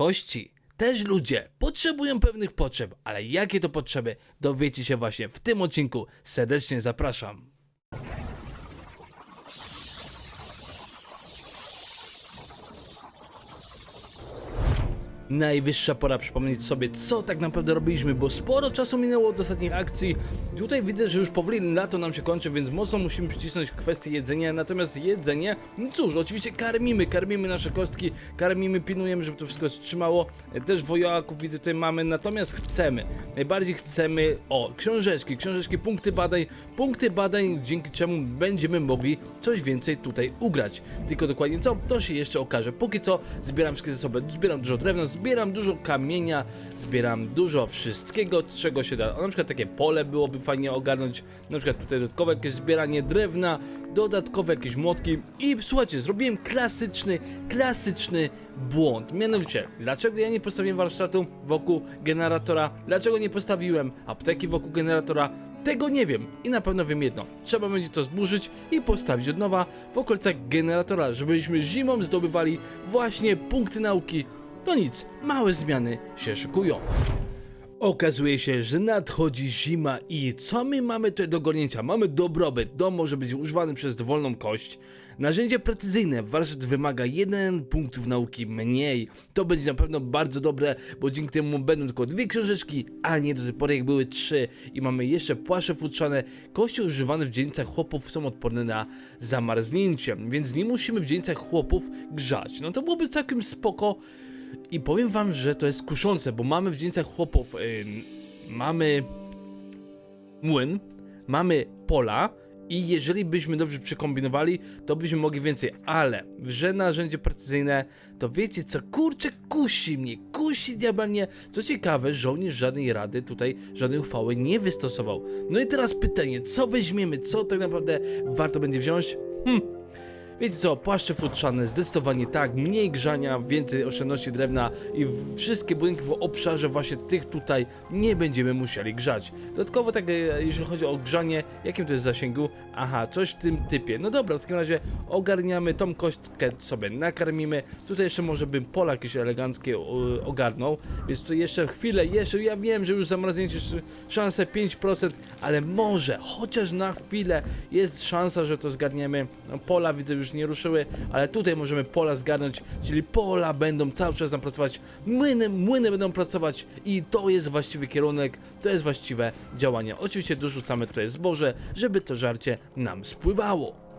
Kości. Też ludzie potrzebują pewnych potrzeb, ale jakie to potrzeby dowiecie się właśnie w tym odcinku. Serdecznie zapraszam. Najwyższa pora przypomnieć sobie, co tak naprawdę robiliśmy, bo sporo czasu minęło od ostatnich akcji. Tutaj widzę, że już powoli lato nam się kończy, więc mocno musimy przycisnąć kwestię jedzenia. Natomiast jedzenie, no cóż, oczywiście karmimy, karmimy nasze kostki, karmimy, pilnujemy, żeby to wszystko trzymało. Też wojaków widzę tutaj mamy, natomiast chcemy, najbardziej chcemy, o, książeczki, książeczki, punkty badań, punkty badań, dzięki czemu będziemy mogli coś więcej tutaj ugrać. Tylko dokładnie co, to się jeszcze okaże. Póki co zbieram wszystkie zasoby, zbieram dużo drewna, zbieram dużo kamienia, zbieram dużo wszystkiego, czego się da. Na przykład takie pole byłoby fajnie ogarnąć, na przykład tutaj dodatkowe jakieś zbieranie drewna, dodatkowe jakieś młotki i słuchajcie, zrobiłem klasyczny, klasyczny błąd. Mianowicie, dlaczego ja nie postawiłem warsztatu wokół generatora, dlaczego nie postawiłem apteki wokół generatora, tego nie wiem i na pewno wiem jedno. Trzeba będzie to zburzyć i postawić od nowa w okolicach generatora, żebyśmy zimą zdobywali właśnie punkty nauki. To nic, małe zmiany się szykują. Okazuje się, że nadchodzi zima i co my mamy tutaj do gornięcia? Mamy dobrobyt, dom może być używany przez dowolną kość. Narzędzie precyzyjne, warsztat wymaga jeden punktów nauki mniej. To będzie na pewno bardzo dobre, bo dzięki temu będą tylko dwie książeczki, a nie do tej pory jak były trzy. I mamy jeszcze płasze futrzane. Kości używane w dzielnicach chłopów są odporne na zamarznięcie, więc nie musimy w dzielnicach chłopów grzać. No to byłoby całkiem spoko. I powiem wam, że to jest kuszące, bo mamy w dzielnicach chłopów, ym, mamy młyn, mamy pola i jeżeli byśmy dobrze przekombinowali, to byśmy mogli więcej, ale że narzędzie precyzyjne, to wiecie co, kurczę, kusi mnie, kusi diabelnie. Co ciekawe, żołnierz żadnej rady tutaj, żadnej uchwały nie wystosował. No i teraz pytanie, co weźmiemy, co tak naprawdę warto będzie wziąć? Hm, Wiecie co, płaszcze futrzane, zdecydowanie tak, mniej grzania, więcej oszczędności drewna i wszystkie budynki w obszarze właśnie tych tutaj nie będziemy musieli grzać. Dodatkowo tak, e, jeżeli chodzi o grzanie, jakim to jest zasięgu? Aha, coś w tym typie. No dobra, w takim razie ogarniamy tą kostkę sobie, nakarmimy. Tutaj jeszcze może bym pola jakieś eleganckie o, ogarnął, więc tu jeszcze chwilę, jeszcze, ja wiem, że już zamarznięcie sz- szanse 5%, ale może, chociaż na chwilę jest szansa, że to zgarniemy. No, pola widzę już nie ruszyły, ale tutaj możemy pola zgarnąć, czyli pola będą cały czas nam pracować, młyny, młyny będą pracować i to jest właściwy kierunek, to jest właściwe działanie. Oczywiście dorzucamy tutaj zboże, żeby to żarcie nam spływało.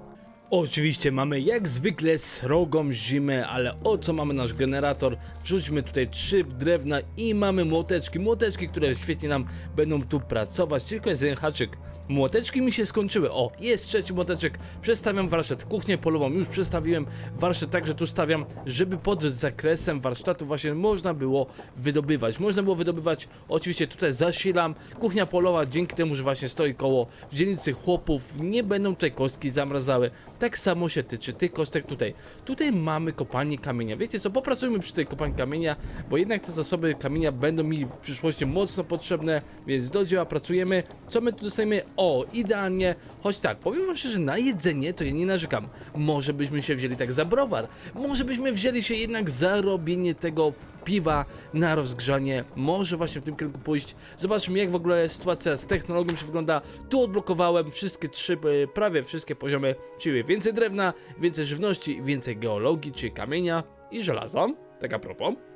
Oczywiście mamy jak zwykle srogą zimę, ale o co mamy nasz generator? Wrzućmy tutaj trzy drewna i mamy młoteczki. Młoteczki, które świetnie nam będą tu pracować. Tylko jest jeden haczyk. Młoteczki mi się skończyły. O, jest trzeci młoteczek. Przestawiam warsztat. Kuchnię polową już przestawiłem. Warsztat także tu stawiam, żeby pod zakresem warsztatu właśnie można było wydobywać. Można było wydobywać, oczywiście tutaj zasilam. Kuchnia polowa dzięki temu, że właśnie stoi koło dzielnicy chłopów, nie będą tutaj kostki zamrazały. Tak samo się tyczy tych kostek tutaj. Tutaj mamy kopalnię kamienia. Wiecie co, popracujmy przy tej kopalni kamienia, bo jednak te zasoby kamienia będą mi w przyszłości mocno potrzebne, więc do dzieła pracujemy. Co my tu dostajemy? O, idealnie. Choć tak, powiem wam szczerze, na jedzenie to ja nie narzekam. Może byśmy się wzięli tak za browar. Może byśmy wzięli się jednak za robienie tego piwa na rozgrzanie. Może właśnie w tym kierunku pójść. Zobaczmy jak w ogóle sytuacja z technologią się wygląda. Tu odblokowałem wszystkie trzy, e, prawie wszystkie poziomy, czyli więcej drewna, więcej żywności, więcej geologii, czyli kamienia i żelaza. Tak a propos.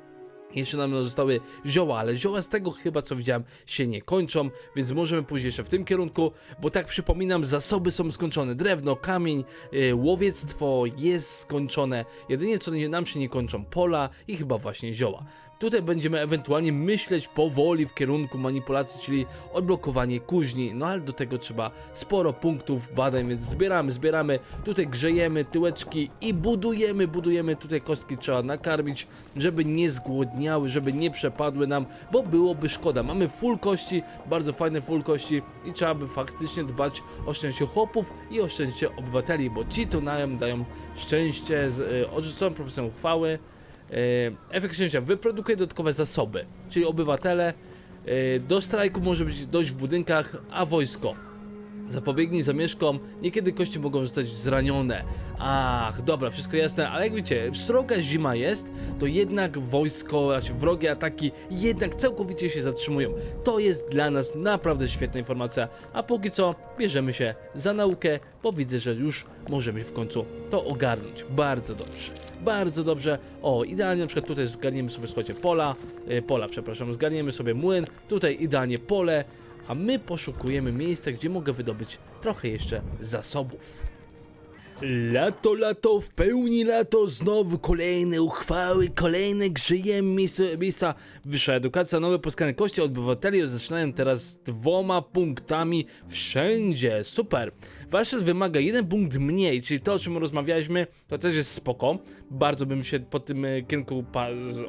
Jeszcze nam zostały zioła, ale zioła z tego chyba co widziałem się nie kończą, więc możemy pójść jeszcze w tym kierunku, bo tak przypominam, zasoby są skończone. Drewno, kamień, y, łowiectwo jest skończone. Jedynie co nam się nie kończą pola i chyba właśnie zioła. Tutaj będziemy ewentualnie myśleć powoli w kierunku manipulacji, czyli odblokowanie kuźni, no ale do tego trzeba sporo punktów badań, więc zbieramy, zbieramy, tutaj grzejemy tyłeczki i budujemy, budujemy, tutaj kostki trzeba nakarmić, żeby nie zgłodniały, żeby nie przepadły nam, bo byłoby szkoda. Mamy full kości, bardzo fajne full kości i trzeba by faktycznie dbać o szczęście chłopów i o szczęście obywateli, bo ci to nam dają szczęście, z, y, odrzuconą propozycją uchwały, E, Efekt szczęścia wyprodukuje dodatkowe zasoby, czyli obywatele. e, Do strajku może być dojść w budynkach, a wojsko Zapobiegnij zamieszkom, niekiedy kości mogą zostać zranione. Ach, dobra, wszystko jasne, ale jak wiecie, sroga zima jest, to jednak wojsko, znaczy wrogie ataki jednak całkowicie się zatrzymują. To jest dla nas naprawdę świetna informacja, a póki co bierzemy się za naukę, bo widzę, że już możemy w końcu to ogarnąć. Bardzo dobrze, bardzo dobrze. O, idealnie na przykład tutaj zgarniemy sobie, słuchajcie, pola, e, pola, przepraszam, zgarniemy sobie młyn, tutaj idealnie pole, a my poszukujemy miejsca, gdzie mogę wydobyć trochę jeszcze zasobów. Lato, lato, w pełni lato, znowu kolejne uchwały, kolejne grzyjemy miejsca. Wyższa edukacja, nowe poskane kości obywateli zaczynają teraz dwoma punktami wszędzie, super. Warsztat wymaga jeden punkt mniej, czyli to o czym rozmawialiśmy, to też jest spoko, bardzo bym się po tym e, kierunku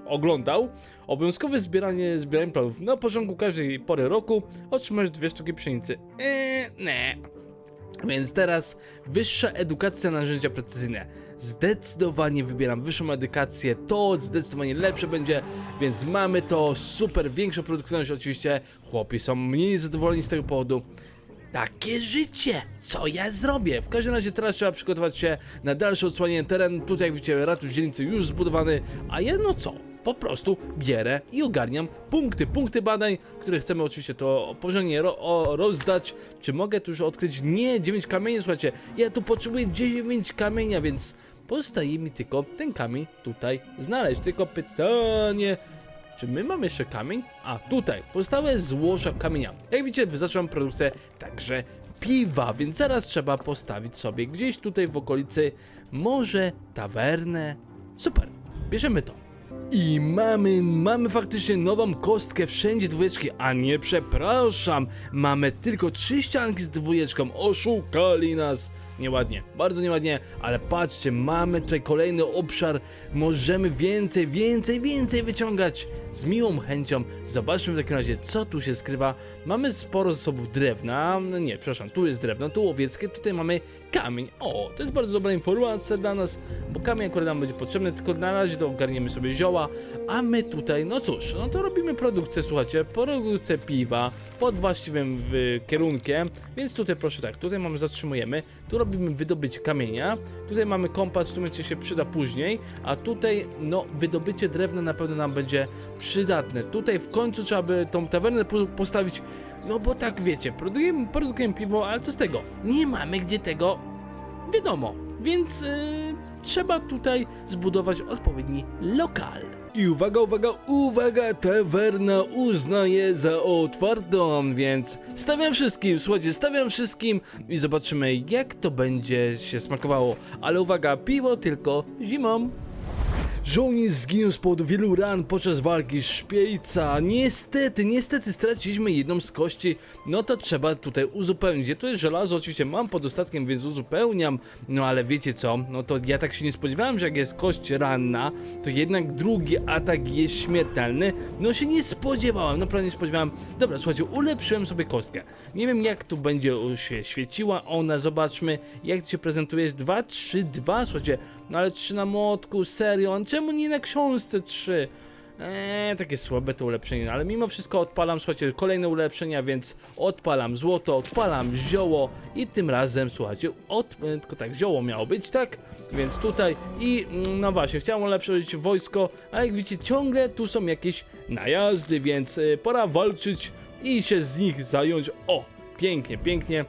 oglądał. Obowiązkowe zbieranie, zbieranie planów na początku każdej pory roku otrzymasz dwie sztuki pszenicy. Eee, nie. Więc teraz wyższa edukacja narzędzia precyzyjne. Zdecydowanie wybieram wyższą edukację, to zdecydowanie lepsze będzie, więc mamy to, super, większą produktywność oczywiście, chłopi są mniej zadowoleni z tego powodu. Takie życie! Co ja zrobię? W każdym razie teraz trzeba przygotować się na dalsze odsłanianie terenu. Tutaj jak widzicie, ratusz dzielnicy już zbudowany, a ja no co? Po prostu bierę i ogarniam punkty, punkty badań, które chcemy oczywiście to porządnie ro rozdać. Czy mogę tu już odkryć? Nie, 9 kamieni, słuchajcie, ja tu potrzebuję 9 kamienia, więc pozostaje mi tylko ten kamień tutaj znaleźć. Tylko pytanie, czy my mamy jeszcze kamień? A tutaj, pozostałe złoża kamienia. Jak widzicie, zaczynam produkcję także piwa, więc zaraz trzeba postawić sobie gdzieś tutaj w okolicy może tawernę. Super, bierzemy to. I mamy, mamy faktycznie nową kostkę, wszędzie dwójeczki, a nie przepraszam, mamy tylko trzy ścianki z dwójeczką, oszukali nas. Nieładnie, bardzo nieładnie, ale patrzcie, mamy tutaj kolejny obszar, możemy więcej, więcej, więcej wyciągać. Z miłą chęcią zobaczmy w takim razie, co tu się skrywa. Mamy sporo zasobów drewna, no nie, przepraszam, tu jest drewno, tu łowieckie, tutaj mamy kamień. O, to jest bardzo dobra informacja dla nas, bo kamień akurat nam będzie potrzebny, tylko na razie to ogarniemy sobie zioła, a my tutaj, no cóż, no to robimy produkcję, słuchajcie, produkcję piwa pod właściwym w, kierunkiem, więc tutaj proszę tak, tutaj mamy, zatrzymujemy, tu robimy wydobycie kamienia, tutaj mamy kompas, w ci się przyda później, a tutaj, no, wydobycie drewna na pewno nam będzie przydatne. Tutaj w końcu trzeba by tą tawernę po postawić, no bo tak wiecie, produkujemy, produkujemy piwo, ale co z tego? Nie mamy gdzie tego wiadomo, więc yy, trzeba tutaj zbudować odpowiedni lokal. I uwaga, uwaga, uwaga, tawerna uznaje za otwartą, więc stawiam wszystkim, słuchajcie, stawiam wszystkim i zobaczymy jak to będzie się smakowało. Ale uwaga, piwo tylko zimą. Żołnierz zginął z powodu wielu ran podczas walki szpiejca. Niestety, niestety straciliśmy jedną z kości. No to trzeba tutaj uzupełnić. To jest żelazo? Oczywiście mam pod dostatkiem, więc uzupełniam. No ale wiecie co? No to ja tak się nie spodziewałem, że jak jest kość ranna, to jednak drugi atak jest śmiertelny. No się nie spodziewałem, naprawdę nie spodziewałem. Dobra, słuchajcie, ulepszyłem sobie kostkę. Nie wiem jak tu będzie się świeciła ona, zobaczmy jak się prezentujesz. 2, 3, 2, słuchajcie. No ale 3 na młotku, serio, czemu nie na książce 3? Eee, takie słabe to ulepszenie, ale mimo wszystko odpalam, słuchajcie, kolejne ulepszenia, więc odpalam złoto, odpalam zioło i tym razem, słuchajcie, od, e, tylko tak, zioło miało być, tak? Więc tutaj i, mm, no właśnie, chciałem ulepszyć wojsko, a jak widzicie, ciągle tu są jakieś najazdy, więc e, pora walczyć i się z nich zająć. O, pięknie, pięknie.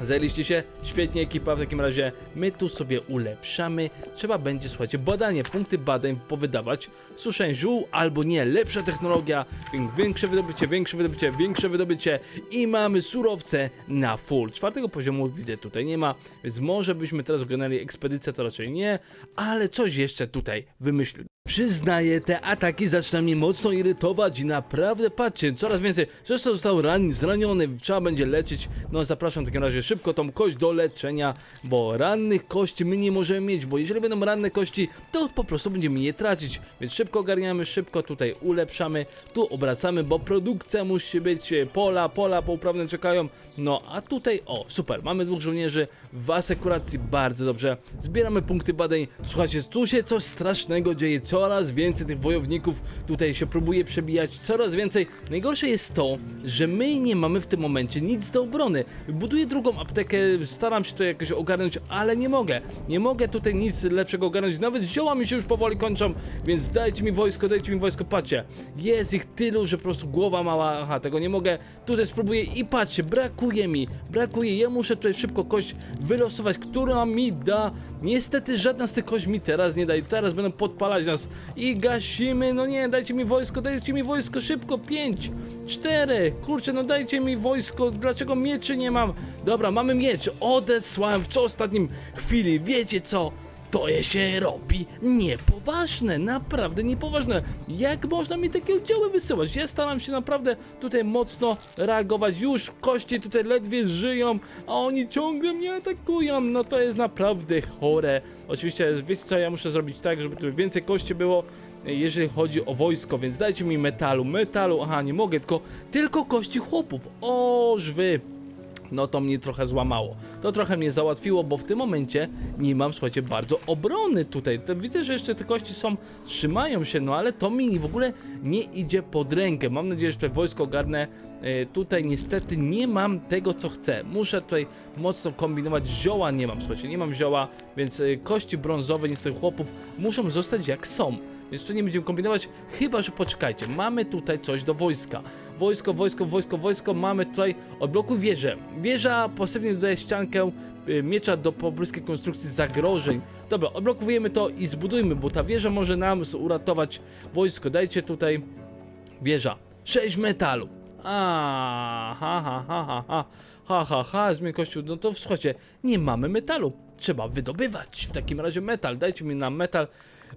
Zajęliście się? Świetnie ekipa, w takim razie my tu sobie ulepszamy. Trzeba będzie, słuchajcie, badanie, punkty badań powydawać. Suszeń ziół albo nie, lepsza technologia, wię- większe wydobycie, większe wydobycie, większe wydobycie i mamy surowce na full. Czwartego poziomu widzę tutaj nie ma, więc może byśmy teraz oglądali ekspedycję, to raczej nie, ale coś jeszcze tutaj wymyślę. Przyznaję, te ataki zaczynają mnie mocno irytować i naprawdę patrzcie, coraz więcej. Zresztą został ran, zraniony, trzeba będzie leczyć. No zapraszam w takim razie szybko tą kość do leczenia, bo rannych kości my nie możemy mieć, bo jeżeli będą ranne kości, to po prostu będziemy je tracić. Więc szybko ogarniamy, szybko tutaj ulepszamy, tu obracamy, bo produkcja musi być, e, pola, pola pouprawne czekają. No a tutaj, o super, mamy dwóch żołnierzy w asekuracji, bardzo dobrze. Zbieramy punkty badań. Słuchajcie, tu się coś strasznego dzieje, co coraz więcej tych wojowników tutaj się próbuje przebijać, coraz więcej. Najgorsze jest to, że my nie mamy w tym momencie nic do obrony. Buduję drugą aptekę, staram się to jakoś ogarnąć, ale nie mogę. Nie mogę tutaj nic lepszego ogarnąć, nawet zioła mi się już powoli kończą, więc dajcie mi wojsko, dajcie mi wojsko, patrzcie. Jest ich tylu, że po prostu głowa mała, aha, tego nie mogę. Tutaj spróbuję i patrzcie, brakuje mi, brakuje, ja muszę tutaj szybko kość wylosować, która mi da. Niestety żadna z tych kość mi teraz nie da i teraz będą podpalać nas i gasimy, no nie, dajcie mi wojsko, dajcie mi wojsko, szybko, 5, 4, kurczę, no dajcie mi wojsko, dlaczego mieczy nie mam? Dobra, mamy miecz, odesłałem w co ostatnim chwili, wiecie co? To się robi niepoważne, naprawdę niepoważne. Jak można mi takie oddziały wysyłać? Ja staram się naprawdę tutaj mocno reagować. Już kości tutaj ledwie żyją, a oni ciągle mnie atakują. No to jest naprawdę chore. Oczywiście, wiecie co, ja muszę zrobić tak, żeby tu więcej kości było jeżeli chodzi o wojsko, więc dajcie mi metalu, metalu, aha, nie mogę, tylko, tylko kości chłopów, o, żwy, no to mnie trochę złamało. To trochę mnie załatwiło, bo w tym momencie nie mam, słuchajcie, bardzo obrony tutaj. Widzę, że jeszcze te kości są, trzymają się, no ale to mi w ogóle nie idzie pod rękę. Mam nadzieję, że tutaj wojsko ogarnę. E, tutaj niestety nie mam tego, co chcę. Muszę tutaj mocno kombinować. Zioła nie mam, słuchajcie, nie mam zioła, więc e, kości brązowe niestety chłopów muszą zostać jak są. Więc tu nie będziemy kombinować, chyba że poczekajcie, mamy tutaj coś do wojska. Wojsko, wojsko, wojsko, wojsko, mamy tutaj odblokuj wieżę. Wieża pasywnie dodaje ściankę y, miecza do pobliskiej konstrukcji zagrożeń. Dobra, odblokujemy to i zbudujmy, bo ta wieża może nam uratować wojsko. Dajcie tutaj wieża. 6 metalu. A, ha, ha, ha, ha, ha. Ha, ha, ha, zmień kościół. No to słuchajcie, nie mamy metalu. Trzeba wydobywać w takim razie metal. Dajcie mi na metal,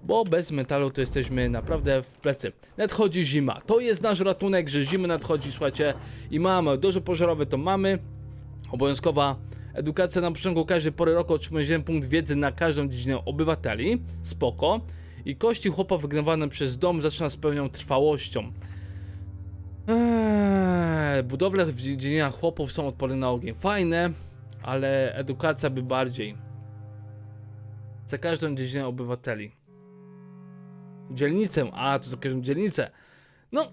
bo bez metalu to jesteśmy naprawdę w plecy. Nadchodzi zima. To jest nasz ratunek, że zimy nadchodzi, słuchajcie. I mamy dużo pożarowe, to mamy. Obowiązkowa edukacja na początku każdej pory roku otrzymuje jeden punkt wiedzy na każdą dziedzinę obywateli. Spoko. I kości chłopa wygnawane przez dom zaczyna z pełną trwałością. Eee, budowle w dziedzinach chłopów są odporne na ogień. Fajne, ale edukacja by bardziej. Za każdą dziedzinę obywateli. Dzielnicę, a to za każdą dzielnicę. No,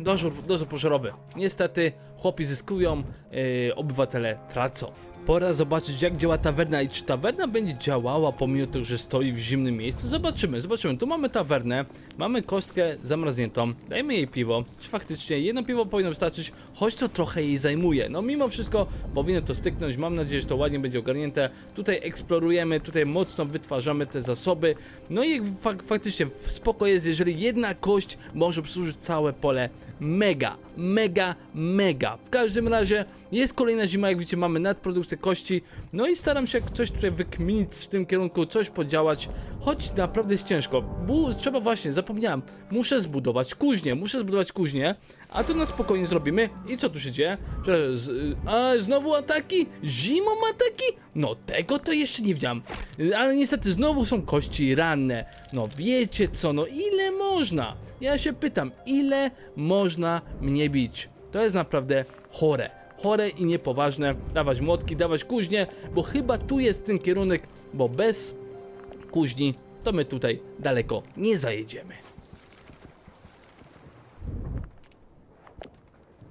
dozór, dozór pożarowy. Niestety chłopi zyskują, yy, obywatele tracą. Pora zobaczyć jak działa tawerna i czy tawerna będzie działała pomimo tego, że stoi w zimnym miejscu. Zobaczymy, zobaczymy. Tu mamy tawernę, mamy kostkę zamrażniętą, dajmy jej piwo. Czy faktycznie jedno piwo powinno wystarczyć, choć to trochę jej zajmuje. No mimo wszystko powinno to styknąć, mam nadzieję, że to ładnie będzie ogarnięte. Tutaj eksplorujemy, tutaj mocno wytwarzamy te zasoby. No i fak faktycznie spoko jest, jeżeli jedna kość może obsłużyć całe pole. Mega, mega, mega. W każdym razie jest kolejna zima, jak widzicie, mamy nadprodukcję kości. No i staram się coś tutaj wykminić w tym kierunku, coś podziałać, choć naprawdę jest ciężko. Bu trzeba właśnie, zapomniałem, muszę zbudować kuźnię, muszę zbudować kuźnię, a to na spokojnie zrobimy. I co tu się dzieje? A znowu ataki? Zimą ataki? No tego to jeszcze nie widziałem. Ale niestety znowu są kości ranne. No wiecie co, no ile można? Ja się pytam, ile można mnie bić? To jest naprawdę chore. Chore i niepoważne. Dawać młotki, dawać kuźnie, bo chyba tu jest ten kierunek, bo bez kuźni to my tutaj daleko nie zajedziemy.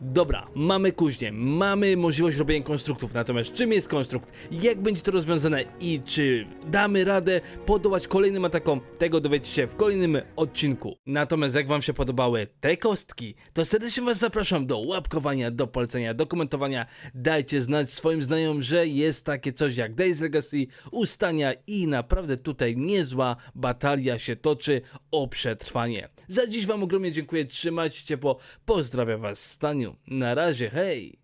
Dobra, mamy kuźnię, mamy możliwość robienia konstruktów, natomiast czym jest konstrukt, jak będzie to rozwiązane i czy damy radę podołać kolejnym atakom, tego dowiecie się w kolejnym odcinku. Natomiast jak wam się podobały te kostki, to serdecznie was zapraszam do łapkowania, do polecenia, do komentowania. Dajcie znać swoim znajomym, że jest takie coś jak Days Legacy, ustania i naprawdę tutaj niezła batalia się toczy o przetrwanie. Za dziś wam ogromnie dziękuję, trzymajcie się ciepło, pozdrawiam was staniu. Na razie, hej!